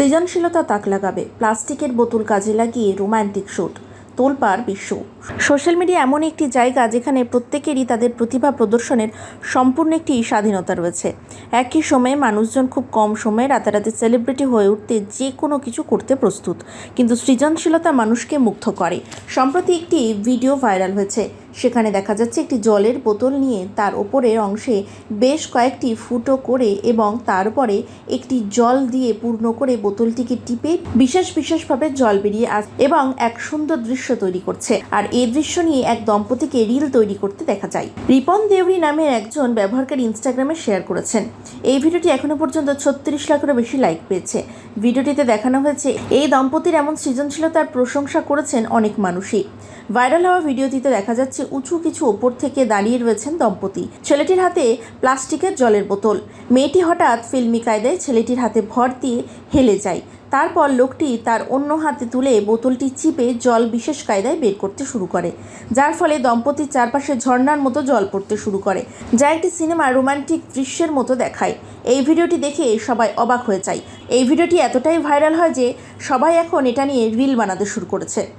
সৃজনশীলতা তাক লাগাবে। প্লাস্টিকের বোতল কাজে লাগিয়ে রোমান্টিক শ্যুট তোলপাড় বিশ্ব। সোশ্যাল মিডিয়া এমন একটি জায়গা যেখানে প্রত্যেকেরই তাদের প্রতিভা প্রদর্শনের সম্পূর্ণ একটি স্বাধীনতা রয়েছে। একই সময়ে মানুষজন খুব কম সময়ে রাতারাতি সেলিব্রিটি হয়ে উঠতে যে কোনো কিছু করতে প্রস্তুত। কিন্তু সৃজনশীলতা মানুষকে মুগ্ধ করে। সম্প্রতি একটি ভিডিও ভাইরাল হয়েছে। সেখানে দেখা যাচ্ছে একটি জলের বোতল নিয়ে তার ওপরের অংশে বেশ কয়েকটি ফুটো করে এবং তারপরে একটি জল দিয়ে পূর্ণ করে বোতলটিকে টিপে বিশেষ বিশেষভাবে জল বেরিয়ে আস এবং এক সুন্দর দৃশ্য তৈরি করছে। আর এই দৃশ্য নিয়ে এক দম্পতিকে রিল তৈরি করতে দেখা যায়। রিপন দেউরি নামের একজন ব্যবহারকারী ইনস্টাগ্রামে শেয়ার করেছেন। এই ভিডিওটি এখনও পর্যন্ত ছত্রিশ লাখেরও বেশি লাইক পেয়েছে। ভিডিওটিতে দেখানো হয়েছে, এই দম্পতির এমন সৃজনশীলতার প্রশংসা করেছেন অনেক মানুষই। ভাইরাল হওয়া ভিডিওটিতে দেখা যাচ্ছে উঁচু কিছু ওপর থেকে দাঁড়িয়ে রয়েছেন দম্পতি। ছেলেটির হাতে প্লাস্টিকের জলের বোতল। মেয়েটি হঠাৎ ফিল্মি কায়দায় ছেলেটির হাতে ভর দিয়ে হেলে যায়। তারপর লোকটি তার অন্য হাতে তুলে বোতলটি চিপে জল বিশেষ কায়দায় বের করতে শুরু করে, যার ফলে দম্পতির চারপাশে ঝর্ণার মতো জল পড়তে শুরু করে, যা একটি সিনেমার রোমান্টিক দৃশ্যের মতো দেখায়। এই ভিডিওটি দেখে সবাই অবাক হয়ে যায়। এই ভিডিওটি এতটাই ভাইরাল হয় যে সবাই এখন এটা নিয়ে রিল বানাতে শুরু করেছে।